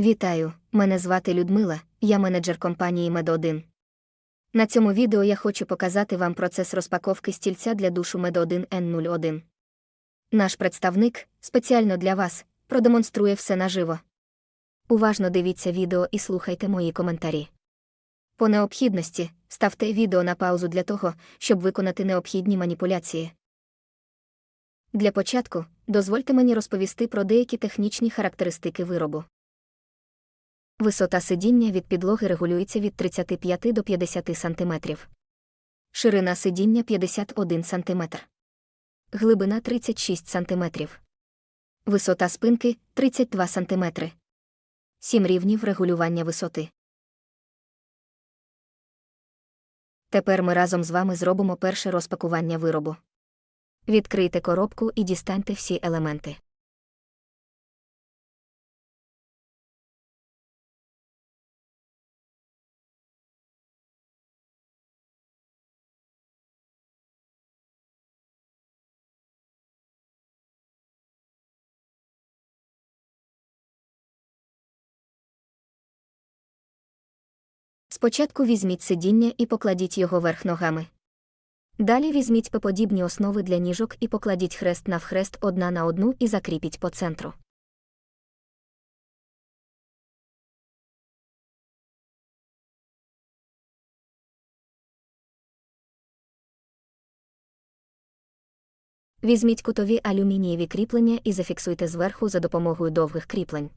Вітаю, мене звати Людмила, я менеджер компанії Мед1. На цьому відео я хочу показати вам процес розпаковки стільця для душу Мед1 N01. Наш представник, спеціально для вас, продемонструє все наживо. Уважно дивіться відео і слухайте мої коментарі. По необхідності ставте відео на паузу для того, щоб виконати необхідні маніпуляції. Для початку дозвольте мені розповісти про деякі технічні характеристики виробу. Висота сидіння від підлоги регулюється від 35 до 50 см. Ширина сидіння 51 см. Глибина 36 см. Висота спинки 32 см. 7 рівнів регулювання висоти. Тепер ми разом з вами зробимо перше розпакування виробу. Відкрийте коробку і дістаньте всі елементи. Спочатку візьміть сидіння і покладіть його верх ногами. Далі візьміть подібні основи для ніжок і покладіть хрест навхрест одна на одну і закріпіть по центру. Візьміть кутові алюмінієві кріплення і зафіксуйте зверху за допомогою довгих кріплень.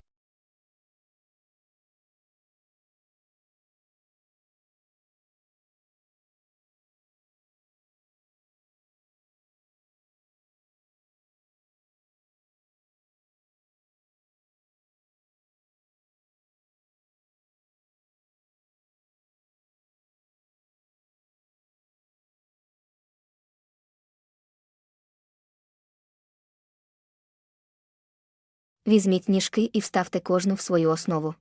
Візьміть ніжки і вставте кожну в свою основу.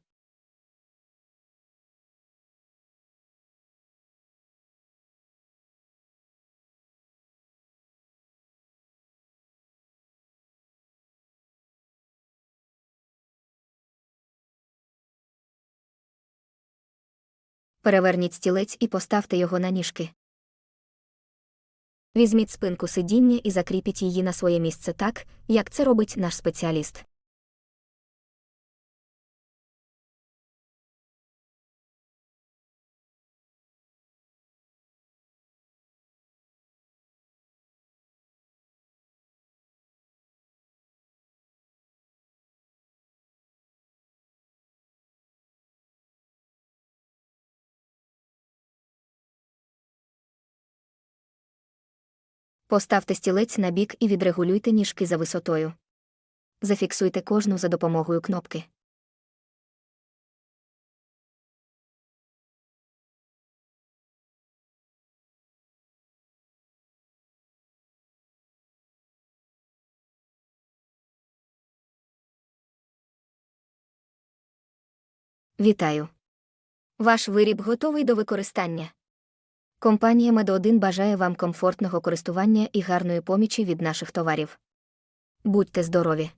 Переверніть стілець і поставте його на ніжки. Візьміть спинку сидіння і закріпіть її на своє місце так, як це робить наш спеціаліст. Поставте стілець на бік і відрегулюйте ніжки за висотою. Зафіксуйте кожну за допомогою кнопки. Вітаю! Ваш виріб готовий до використання. Компанія Мед1 бажає вам комфортного користування і гарної помічі від наших товарів. Будьте здорові!